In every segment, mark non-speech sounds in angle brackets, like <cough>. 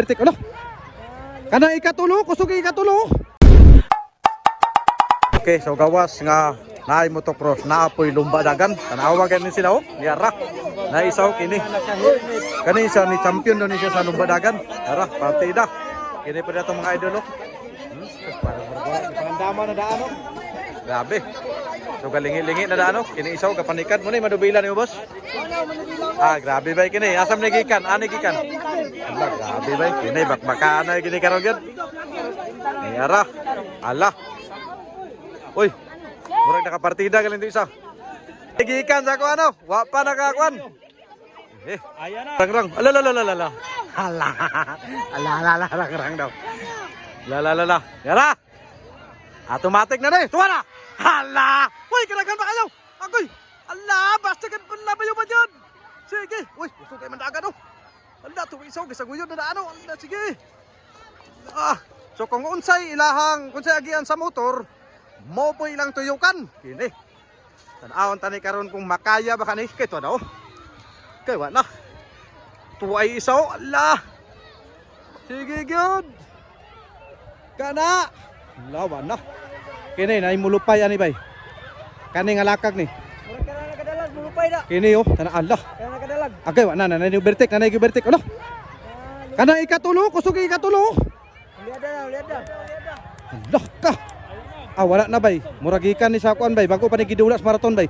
Pertik ano? Kana ikatulo, kusog ikatulo. Okay, so gawas nga naay motocross na apoy lumba dagan. Tanawa ganin sila oh. Yara. Na isaw kini. Kani isa ni champion do ni siya sa lumba dagan. Yara, partida. Kini pa dato mga idol oh. Hmm, parang na daan oh. Grabe. So galingi-lingi na daan oh. Kini isaw kapanikan mo ni madubila ni mo boss. Ah, grabe ba kini? Asam ni gikan? Ani gikan? Ala, grabe ba kini bakbakan na kini karon gyud. Yara. Ala. Uy. Murag nakapartida galing isa. Gikan sa ko ano? Wa pa nakakuan. Eh, rang rang. Ala la la la la la. Ala. Ala la la rang rang daw. La la la la. Yara. Automatic na ni. Tuwa na. Hala. Uy, kanagan pa kayo. Agoy. Ala, pala ba dyan? Sige. Uy, gusto kayo mandagan oh. Ala, tuwisaw. Gisaguyod na daan oh. Ala, sige. Ah, so kung unsay ilahang, kung say agian sa motor, mo po ilang tuyukan. Kini. Tanawon tani karon kung makaya ba kani kay to daw. Kay wa na. Tuway isaw, ala. Sige gyud. Kana. Lawa na. Kini na mulupay ani bay. Kani nga lakag ni. Murag ka na. Kini oh, tana Allah. Ka na nakadalag. Agay wa na na na bertek na na bertek ano? Kana ikatulo, kusog ikatulo. Lihat na, lihat na. Allah ka. Ah, wala na bay. Muragikan ni sa kuan bay. Bago pa ni gidulas marathon bay.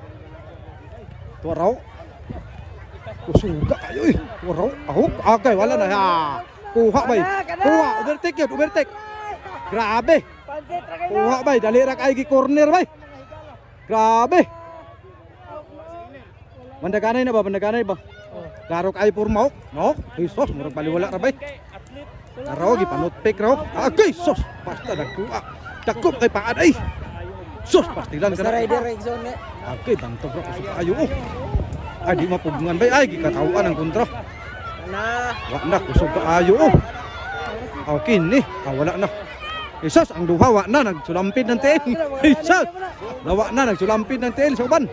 Tuwa raw. Kusuga kayo eh. Tuwa raw. Ahok. Agay, wala na. Ha. Kuha bay. Kuha. Overtake yun. Overtake. Grabe. Kuha bay. Dali ra kay gi corner bay. Grabe. Mandaganay na ba? Mandaganay ba? Klaro kay purmaw. No? Jesus, murag baliwala ra bay. Araw gi panutpik raw. Agay, sos. Basta nagkuha. Dakop kay paad ay. Sos, pastilan ka na. rider, zone eh. Agay, bantog ra kusog ayo. oh. Ay, di mapugungan bay. Ay, gikatawaan ang kontra. Na. Wa na, kusog ayo. Oh. Okay ni. Ah, wala na. Jesus, ang duha wa na nagsulampid ng tiil. Jesus. Nawa na nagsulampid ng tiil sa uban.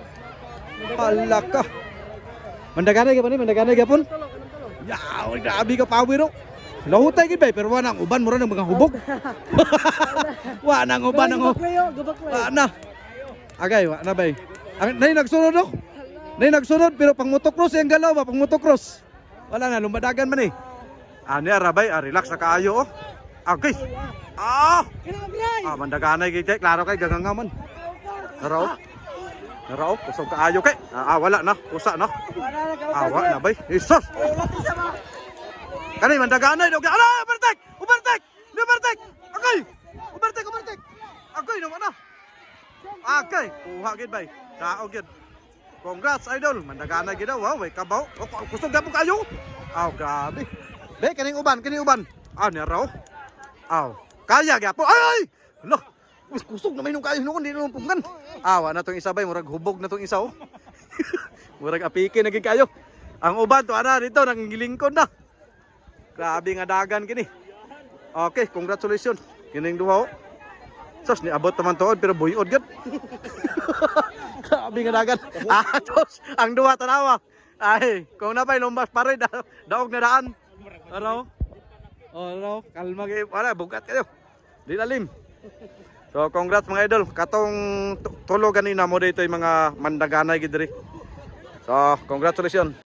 Hala ka pa ni, mandaganay ka pun. Yaw, grabe ka power oh. Lahutay gid bay pero wa nang uban mura ng mga hubog. <laughs> wa nang uban ang Gubak layo, gubak layo. Wa na. Agay, wa na bay. Ang nay nagsunod oh. Nay nagsunod pero pang motocross yung galaw ba, pang motocross. Wala na lumbadagan man eh. Ani ara bay, ah, relax na kaayo oh. Agay. Ah! Ah, mandaganay gid klaro kay gaganga man. Naraw, kusog kaayo kay. Ah, ah, wala na, pusa na. Na, Awa na bay. Jesus. Eh, lapis sa mga. Kani mandaganay daw. Ala, overtake! Overtake! Overtake! Agay! Overtake, overtake! Agay naman na. Agay, kuha gid bay. Daog gid. Congrats idol. Mandaganay gid daw. Wow, kabaw. Kusog gapon kayo. Aw, grabe. Be, kaning uban, kaning uban. Ah, ni raw. Aw, kaya gyapon. Ay, ay! Us kusog na may nung kayo noon, di nung pungan. Awa na tong isa bay, murag hubog na tong isa oh. <laughs> murag apike na gid kayo. Ang uban to ana dito nang gilingkod na. Grabe nga dagan kini. Okay, congratulations. Kining duha oh. Sos ni abot naman tuod pero buyod gid. <laughs> Grabe nga dagan. Ah, ang duha tanawa. Ay, kung napay lumbas pare da, daog na daan. Ano? Oh? Kalma kay wala bugat kayo. Di lalim. So, congrats mga idol. Katong tu- tulo ganina mo dito yung mga mandaganay gid. So, congratulations.